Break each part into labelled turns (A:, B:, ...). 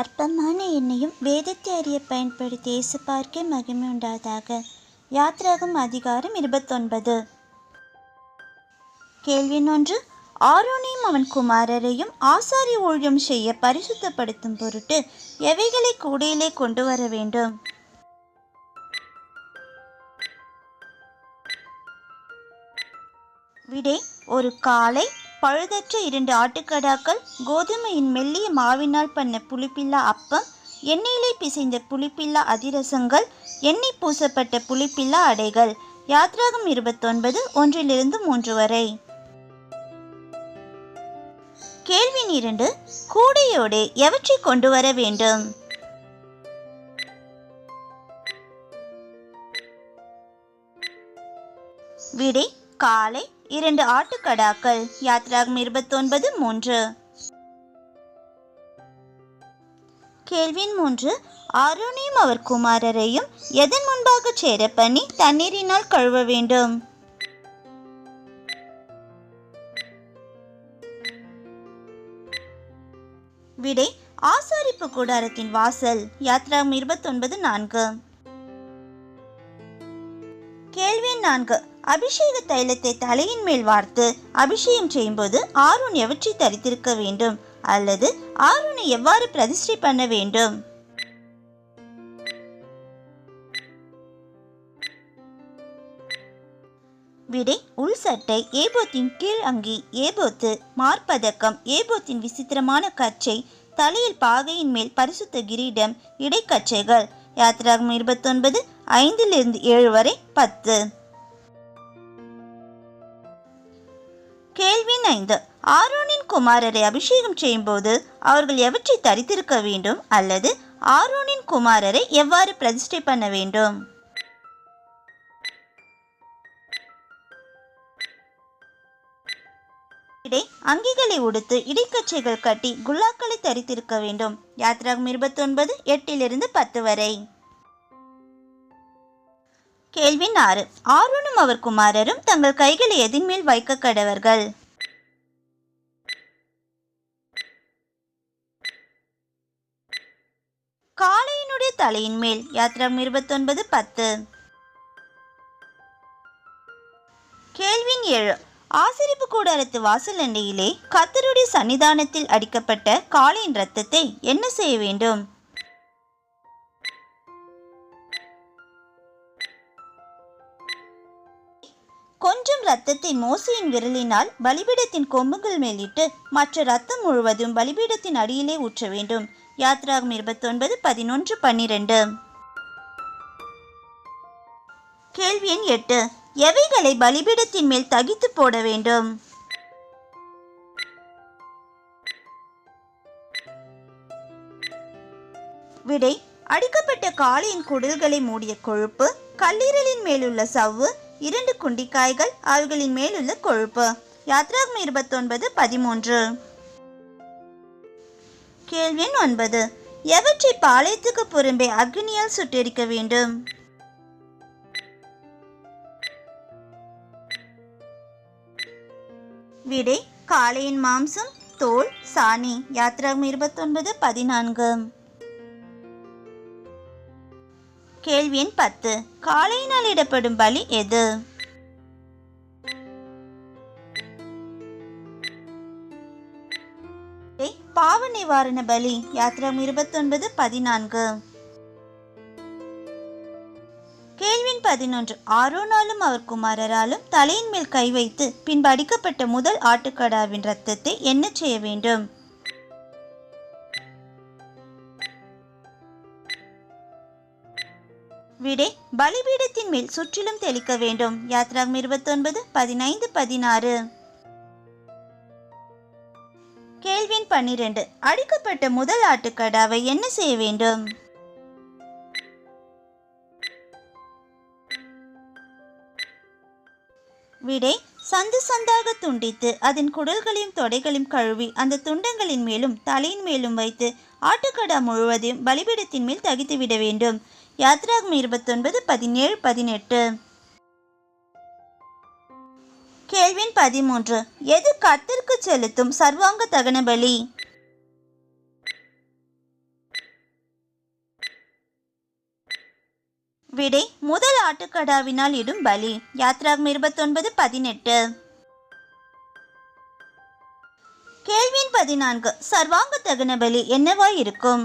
A: அற்பமான எண்ணையும் வேதத்தை அறிய பயன்படுத்தி இயேசு பார்க்க மகிமை உண்டாதாக. யாத்ராகம் அதிகாரம் இருபத்தொன்பது. கேள்வி ஒன்று. ஆரோனையும் அவன் குமாரரையும் ஆசாரி ஊழியம் செய்ய பரிசுத்தப்படுத்தும் பொருட்டு எவைகளை கூடையிலே கொண்டு வர வேண்டும்? விடை ஒரு காலை பழுதற்ற இரண்டு ஆட்டுக்கடாக்கள் கோதுமையின் மெல்லிய மாவினால் பண்ண புளிப்பில்லா அப்பம் எண்ணெயிலே பிசைந்த புளிப்பில்லா அதிரசங்கள் எண்ணெய் பூசப்பட்ட புளிப்பில்லா அடைகள். யாத்ராகம் இருபத்தொன்பது ஒன்றிலிருந்து மூன்று வரை. கேள்வி இரண்டு கூடையோடு எவற்றை கொண்டு வர வேண்டும்? விடை காலை இரண்டு ஆட்டுக்கடாக்கள். யாத்ராகம் இருபத்தொன்பது மூன்று. கேள்வியின் மூன்று ஆரோனையும் அவர் குமாரரையும் எதன் முன்பாக சேர பண்ணி தண்ணீரினால் கழுவ வேண்டும்? விடை ஆசாரிப்பு கூடாரத்தின் வாசல் யாத்ராகம் இருபத்தொன்பது நான்கு. கேள்வி நான்கு. அபிஷேக தைலத்தை தலையின் மேல் வார்த்து அபிஷேகம் செய்யும்போது ஆரோன் எவற்றை தரித்திருக்க வேண்டும் அல்லது ஆரோனை எவ்வாறு பிரதிஷ்டை பண்ண வேண்டும்? விடை உள் சட்டை ஏபோத்தின் கீழ் அங்கி ஏபோத்து மார்பதக்கம் ஏபோத்தின் விசித்திரமான கச்சை தலையில் பாகையின் மேல் பரிசுத்த கிரீடம் இடைக்கச்சைகள். யாத்திராகம் இருபத்தொன்பது ஐந்திலிருந்து ஏழு வரை பத்து. பதினைந்து ஆரோனின் குமாரரை அபிஷேகம் செய்யும்போது அவர்கள் எவற்றை தரித்திருக்க வேண்டும் அல்லது ஆரோனின் குமாரரை எவ்வாறு பிரதிஷ்டை பண்ண வேண்டும்? இடை அங்கிகளை உடுத்து இடைக்கச்சைகள் கட்டி குல்லாக்களை தரித்திருக்க வேண்டும். யாத்ராகம் இருபத்தொன்பது எட்டிலிருந்து பத்து வரை. கேள்வி ஆறு ஆரோனும் அவர் குமாரரும் தங்கள் கைகளை எதின் மேல் வைக்க கடவர்கள். தலையின் மேல். யாத்ராகம் இருபத்தொன்பது பத்து. கேள்வின் ஏழு. ஆசிரிப்பு கூடாரத்து வாசல் அண்டையிலே கத்தருடைய சன்னிதானத்தில் அடிக்கப்பட்ட காளையின் ரத்தத்தை என்ன செய்ய வேண்டும்? கொஞ்சம் ரத்தத்தை மோசையின் விரலினால் பலிபீடத்தின் கொம்புகள் மேலிட்டு மற்ற ரத்தம் முழுவதும் பலிபீடத்தின் அடியிலே ஊற்ற வேண்டும். யாத்ராகம் இருபத்தொன்பது பதினொன்று பன்னிரண்டு. கேள்வி எண் எட்டு. எவைகளை பலிபீடத்தின் மேல் தகித்து போட வேண்டும்? விடை அடிக்கப்பட்ட காளையின் குடல்களை மூடிய கொழுப்பு கல்லீரலின் மேலுள்ள சவ்வு இரண்டு குண்டிக்காய்கள் அவர்களின் மேலுள்ள கொழுப்பு. யாத்ராகம் இருபத்தொன்பது பதிமூன்று. கேள்வி எண் ஒன்பது. எவற்றை பாளையத்துக்கு புறம்பே அக்னியால் சுட்டெரிக்க வேண்டும்? விடை காளையின் மாம்சம் தோல் சாணி. யாத்ராகம் இருபத்தொன்பது பதினான்கு. கேள்வி எண் பத்து. காளையினால் இடப்படும் பலி எது? நிவாரண பலி யாத்திரம் இருபத்தொன்பது பதினான்கு. கேள்வின் பதினொன்று ஆரோனாலும் அவர் குமாரராலும் தலையின் மேல் கை வைத்து பின்பு அடிக்கப்பட்ட முதல் ஆட்டுக்கடாவின் ரத்தத்தை என்ன செய்ய வேண்டும். விடை பலிபீடத்தின் மேல் சுற்றிலும் தெளிக்க வேண்டும். யாத்ராம் இருபத்தொன்பது பதினைந்து பதினாறு. பன்னிரண்டு அடிக்கப்பட்ட முதல் ஆட்டுக்கடாவை என்ன செய்ய வேண்டும்? விடை சந்து சந்தாக துண்டித்து அதன் குடல்களையும் தொடைகளையும் கழுவி அந்த துண்டங்களின் மேலும் தலையின் மேலும் வைத்து ஆட்டுக்கடா முழுவதையும் பலிபீடத்தின் மேல் தகித்து விட வேண்டும். யாத்ராகம் இருபத்தொன்பது பதினேழு பதினெட்டு. கேள்வின் பதிமூன்று. எது கத்திற்கு செலுத்தும் சர்வாங்க தகன பலி? விடை முதல் ஆட்டுக்கடாவினால் இடும் பலி. யாத்ராகம் இருபத்தொன்பது பதினெட்டு. கேள்வின் பதினான்கு. சர்வாங்க தகன பலி என்னவாய் இருக்கும்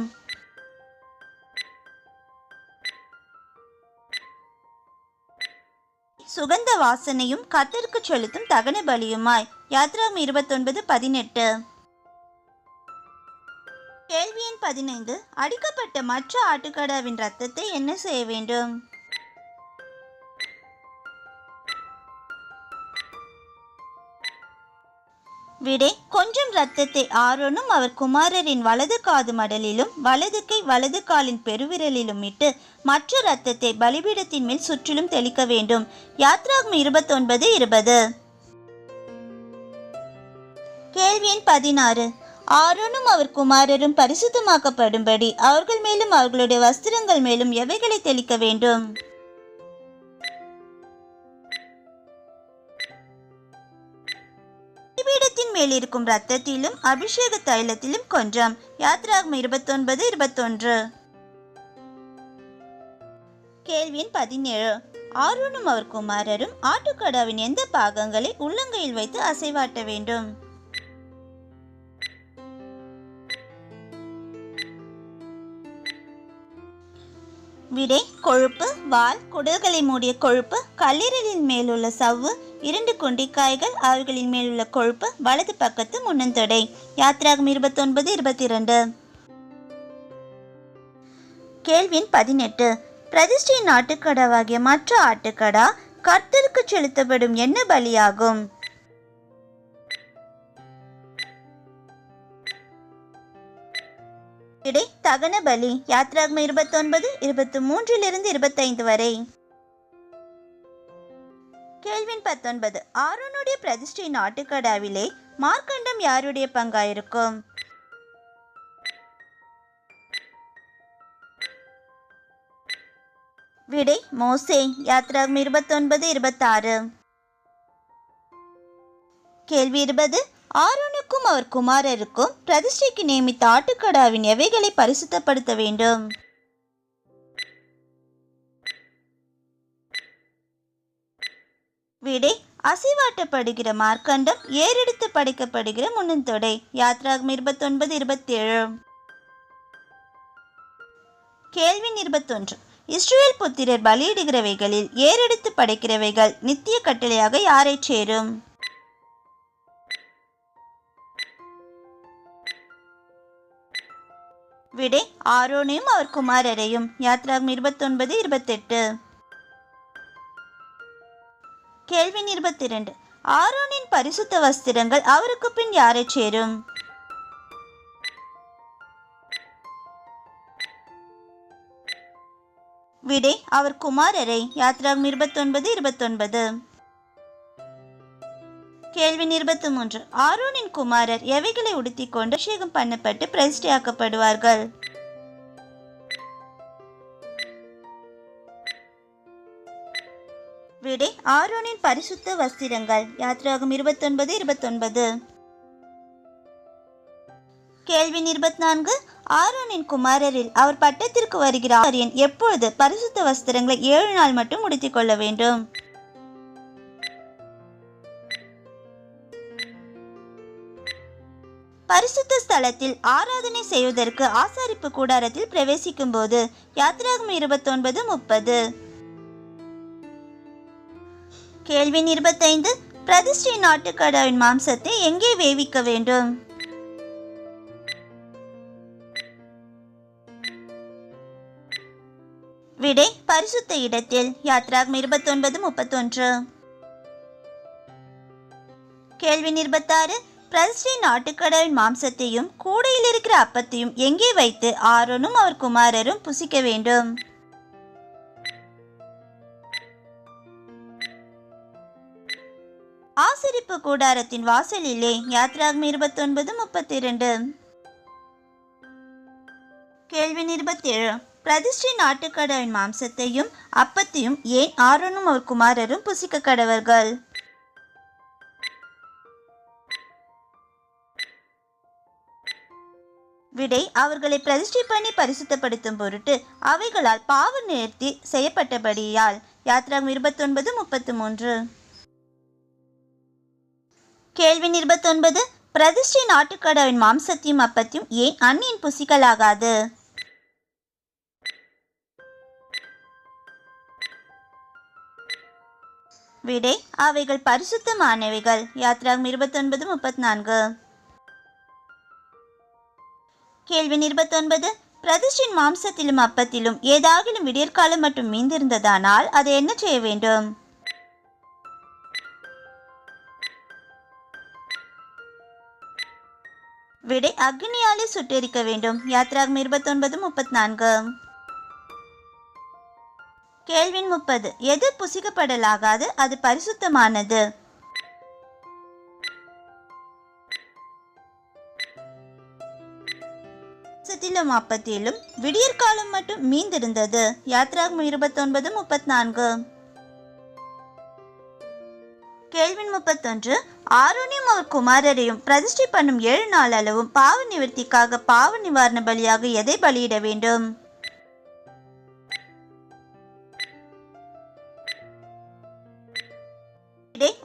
A: சுகந்த வாசனையும் கத்திற்கு செலுத்தும் தகன பலியுமாய். யாத்ராம் இருபத்தொன்பது பதினெட்டு. கேள்வி எண் பதினைந்து. அடிக்கப்பட்ட மற்ற ஆட்டுக்கடாவின் ரத்தத்தை என்ன செய்ய வேண்டும்? விடை. கொஞ்சம் ரத்தத்தை ஆரோனும் அவர் குமாரரின் வலது காது மடலிலும் வலது கை வலது காலின் பெருவிரலிலும் இட்டு மற்ற ரத்தத்தை பலிபீடத்தின் மேல் சுற்றிலும் தெளிக்க வேண்டும். யாத்ராகம் இருபத்தொன்பது இருபது. கேள்வி எண் பதினாறு. ஆரோனும் அவர் குமாரரும் பரிசுத்தமாக்கப்படும்படி அவர்கள் மேலும் அவர்களுடைய வஸ்திரங்கள் மேலும் எவைகளை தெளிக்க வேண்டும்? மேல் இருக்கும் ரத்தத்திலும் அபிஷேக தைலத்திலும் கொஞ்சம். யாத்ராகம் இருபத்தொன்பது இருபத்தொன்று. கேள்வியின் பதினேழு. ஆர்வனும் அவர் குமாரரும் ஆட்டுக்கடாவின் எந்த பாகங்களை உள்ளங்கையில் வைத்து அசைவாட்ட வேண்டும்? விடை கொழுப்பு வால் குடல்களை மூடிய கொழுப்பு கல்லீரலின் மேலுள்ள சவ்வு இரண்டு கொண்டிக்காய்கள் அவர்களின் மேலுள்ள கொழுப்பு வலது பக்கத்து முன்னந்தொடை. யாத்ராகம் இருபத்தொன்பது இருபத்தி இரண்டு கேள்வியின் பதினெட்டு. பிரதிஷ்டையின் ஆட்டுக்கடாவாகிய மற்ற ஆட்டுக்கடா கர்த்தருக்கு செலுத்தப்படும் என்ன பலியாகும்? இடை தகன பலி. யாத்ராகம் இருபத்தொன்பது இருபத்தி மூன்றிலிருந்து இருபத்தைந்து வரை. கேள்வின் பத்தொன்பது. ஆரோனுடைய பிரதிஷ்டை நாட்டுக்கடாவிலே மார்க்கண்டம் யாருடைய பங்காயிருக்கும்? விடை மோசே யாத்ராகம் இருபத்தொன்பது இருபத்தாறு. கேள்வி இருபது. ஆரோனுக்கும் அவர் குமாரருக்கும் பிரதிஷ்டைக்கு நியமித்த ஆட்டுக்கடாவின் எவைகளை பரிசுத்தப்படுத்த வேண்டும்? விடை அசைவாட்டப்படுகிற மார்க்கண்டம் ஏறெடுத்து படைக்கப்படுகிற முன்னந்தொடை. யாத்ராகம் இருபத்தொன்பது இருபத்தேழு. கேள்வி இருபத்தொன்று. இஸ்ரேல் புத்திரர் பலியிடுகிறவைகளில் ஏறெடுத்து படைக்கிறவைகள் நித்திய கட்டளையாக யாரை சேரும்? விடை ஆரோனையும் அவர் குமாரரையும். யாத்ராகம் இருபத்தொன்பது இருபத்தெட்டு. கேள்வி இருபத்தி இரண்டு ஆரோனின் பரிசுத்த வஸ்திரங்கள் அவருக்கு பின் யாரை சேரும்? விடை அவர் குமாரரை. யாத்ராகம் இருபத்தொன்பது இருபத்தொன்பது. கேள்வி இருபத்தி மூன்று ஆரோனின் குமாரர் எவைகளை உடுத்திக் கொண்டு அபிஷேகம் பண்ணப்பட்டு பிரதிஷ்டையாக்கப்படுவார்கள்? விடை ஆரோனின் பரிசுத்த வஸ்திரங்கள். யாத்ராகம் இருபத்தொன்பது இருபத்தொன்பது. கேள்வி இருபத்தி நான்கு ஆரோனின் குமாரரில் அவர் பட்டத்திற்கு வருகிற ஆரியன் எப்பொழுது பரிசுத்த வஸ்திரங்களை ஏழு நாள் மட்டும் முடித்துக் கொள்ள வேண்டும்? பரிசுத்த ஸ்தலத்தில் ஆராதனை செய்வதற்கு ஆசாரிப்பு கூடாரத்தில் பிரவேசிக்கும் போது யாத்ராகம் இருபத்தொன்பது முப்பது. கேள்வி இருபத்தைந்து பிரதிஷ்டை நாட்டுக்கடாவின் மாம்சத்தை எங்கே வேவிக்க வேண்டும்? விடை பரிசுத்த இடத்தில் யாத்ராகம் இருபத்தொன்பது முப்பத்தொன்று. கேள்வி இருபத்தாறு பிரதிஷ்டை நாட்டுக்கடவின் மாம்சத்தையும் கூடையில் இருக்கிற அப்பத்தையும் எங்கே வைத்து ஆரோனும் அவர் குமாரரும் புசிக்க வேண்டும்? ஆசரிப்பு கூடாரத்தின் வாசலிலே. யாத்ராகம் இருபத்தொன்பது முப்பத்தி இரண்டு கேள்வி இருபத்தேழு. பிரதிஷ்டை நாட்டுக்கடவின் மாம்சத்தையும் அப்பத்தையும் ஏன் ஆரோனும் அவர் குமாரரும் புசிக்க கடவர்கள்? விடை அவர்களை பிரதிஷ்டை பண்ணி பரிசுத்தப்படுத்தும் பொருட்டு அவைகளால் பாவ நேர்த்தி செய்யப்பட்டபடியால். யாத்ராகம் இருபத்தொன்பது முப்பத்து மூன்று. கேள்வி இருபத்தொன்பது பிரதிஷ்டை நாட்டுக்கடாவின் மாம்சத்தையும் அப்பத்தையும் ஏன் அந்நியன் புசிக்கலாகாது விடை அவைகள் பரிசுத்தமானவைகள். யாத்ராகம் இருபத்தொன்பது முப்பத்தி நான்கு கேள்வி இருபத்தொன்பது பிரதிஷ்டின் மாம்சத்திலும் அப்பத்திலும் ஏதாகிலும் விடியற்காலம் மட்டும் மீந்திருந்ததானால் அதை என்ன செய்ய வேண்டும்? விடை அக்னியாலே சுட்டெரிக்க வேண்டும். யாத்ராகம் இருபத்தொன்பது முப்பத்தி நான்கு கேள்வின் முப்பது. எது புசிக்கப்படலாகாது அது பரிசுத்தமானது. மாம்சத்திலும் அப்பத்திலும் விடியற்காலம் மட்டும் மீந்திருந்தது. யாத்ராகம் இருபத்தொன்பது முப்பத்தி நான்கு கேள்வி முப்பத்தொன்று ஆரோனியும் அவர் குமாரரையும் பிரதிஷ்டை பண்ணும் ஏழு நாள் அளவும் பாவ நிவர்த்திக்காக பாவ நிவாரண பலியாக எதை பலியிட வேண்டும்?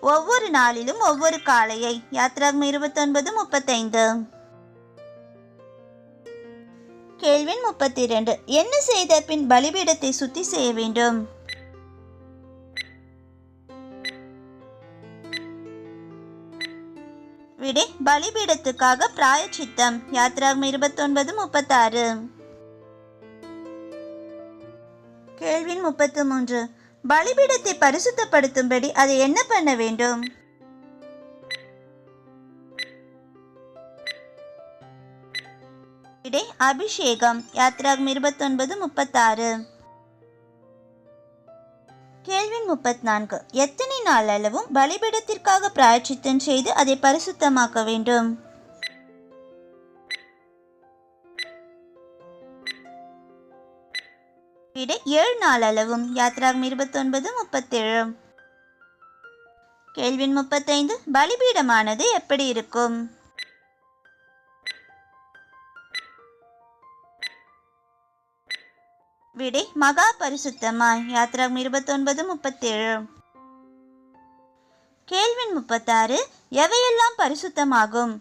A: ஒவ்வொரு நாளிலும் ஒவ்வொரு காளையை யாத்ராகம் இருபத்தொன்பது முப்பத்தைந்து. கேள்வின் முப்பத்தி இரண்டு என்ன செய்த பின் பலிபீடத்தை சுத்தி செய்ய வேண்டும்? விடை பலிபீடத்துக்காக பிராயச்சித்தம். யாத்ராகம் இருபத்தொன்பது முப்பத்தாறு. கேள்வின் முப்பத்து மூன்று பலிபீடத்தை பரிசுத்தப்படுத்தும்படி அதை என்ன பண்ண வேண்டும்? விடை அபிஷேகம். யாத்ராகம் இருபத்தொன்பது முப்பத்தாறு. கேள்வி முப்பத்தி நான்கு எத்தனை நாள் அளவும் பலிபீடத்திற்காக பிராயச்சித்தம் செய்து அதை பரிசுத்தமாக்க வேண்டும்? விடை ஏழு நாள் அளவும். யாத்ராகம் இருபத்தொன்பது முப்பத்தேழு. கேள்வின் முப்பத்தைந்து. பலிபீடமானது எப்படி இருக்கும்? விடை. மகா பரிசுத்தமாய் யாத்ராகம் இருபத்தொன்பது முப்பத்தேழு. கேள்வின் முப்பத்தாறு எவையெல்லாம் பரிசுத்தமாகும்?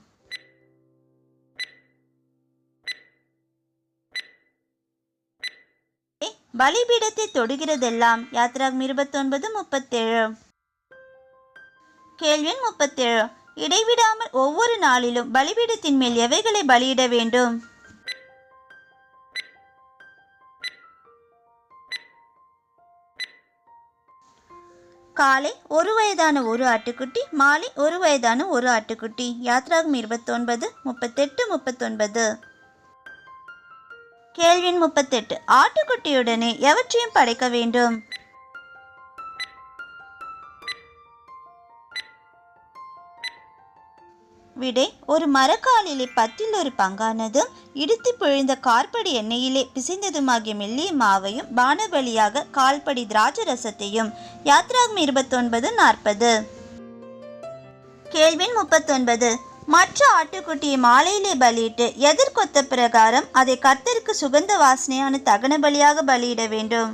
A: விடை, பலிபீடத்தை தொடுகிறதெல்லாம் யாத்ராகம் இருபத்தொன்பது முப்பத்தேழு. கேள்வின் முப்பத்தேழு இடைவிடாமல் ஒவ்வொரு நாளிலும் பலிபீடத்தின் மேல் எவைகளை பலியிட வேண்டும்? காலை ஒரு வயதான ஒரு ஆட்டுக்குட்டி மாலை ஒரு வயதான ஒரு ஆட்டுக்குட்டி. யாத்ராகம் இருபத்தொன்பது முப்பத்தெட்டு முப்பத்தொன்பது. கேள்வின் முப்பத்தெட்டு. ஆட்டுக்குட்டியுடனே எவற்றையும் படைக்க வேண்டும்? விடை ஒரு மரக்காலிலே பத்தில் ஒரு பங்கானதும் இடித்து பிழிந்த கார்படி எண்ணெயிலே பிசைந்ததுமாகிய மெல்லிய மாவையும் பானபலியாக கால்படி திராட்சை ரசத்தையும் யாத்ராகம் இருபத்தொன்பது நாற்பது. கேள்வின் முப்பத்தொன்பது. மற்ற ஆட்டுக்குட்டியை மாலையிலே பலியிட்டு எதிர்கொத்த பிரகாரம் அதை கத்தருக்கு சுகந்த வாசனையான தகன பலியாக பலியிட வேண்டும்.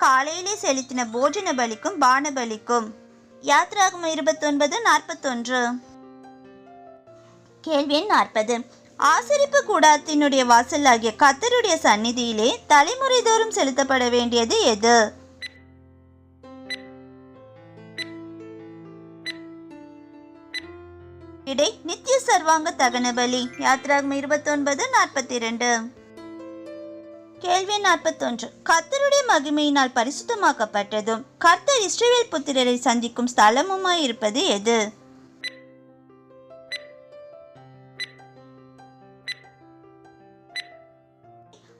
A: காலையிலே செலுத்தின போஜன பலிக்கும் பான பலிக்கும். யாத்ராகம் இருபத்தொன்பது நாற்பத்தொன்று. கேள்வி எண் நாற்பது. ஆசரிப்பு கூடாரத்தினுடைய வாசலாகிய கத்தருடைய சந்நிதியிலே தலைமுறை தோறும் செலுத்தப்பட வேண்டியது எது? இடை நித்திய சர்வாங்க தகன பலி. யாத்ராகம் இருபத்தொன்பது நாற்பத்தி இரண்டு கேள்வி நாற்பத்தொன்று. கர்த்தருடைய மகிமையினால் பரிசுத்தமாக்கப்பட்டதும் கர்த்தர் இஸ்ரேல் புத்திரரை சந்திக்கும் ஸ்தலமுமாய் இருப்பது எது?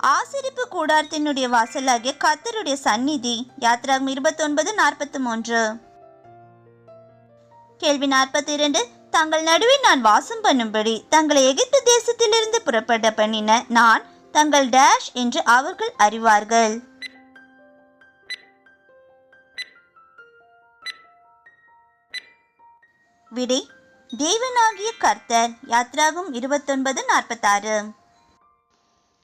A: ஆசரிப்பு கூடாரத்தினுடைய வாசலாகிய கர்த்தருடைய சந்நிதி யாத்ராகம் இருபத்தொன்பது நாற்பத்தி மூன்று கேள்வி நாற்பத்தி இரண்டு தங்கள் நடுவே நான் வாசம் பண்ணும்படி தங்களை எகிப்து தேசத்திலிருந்து புறப்பட பண்ணின நான் தங்கள் டேஷ் என்று அவர்கள் அறிவார்கள். விடை தேவனாகிய கர்த்தர் யாத்ராகும் இருபத்தொன்பது நாற்பத்தாறு.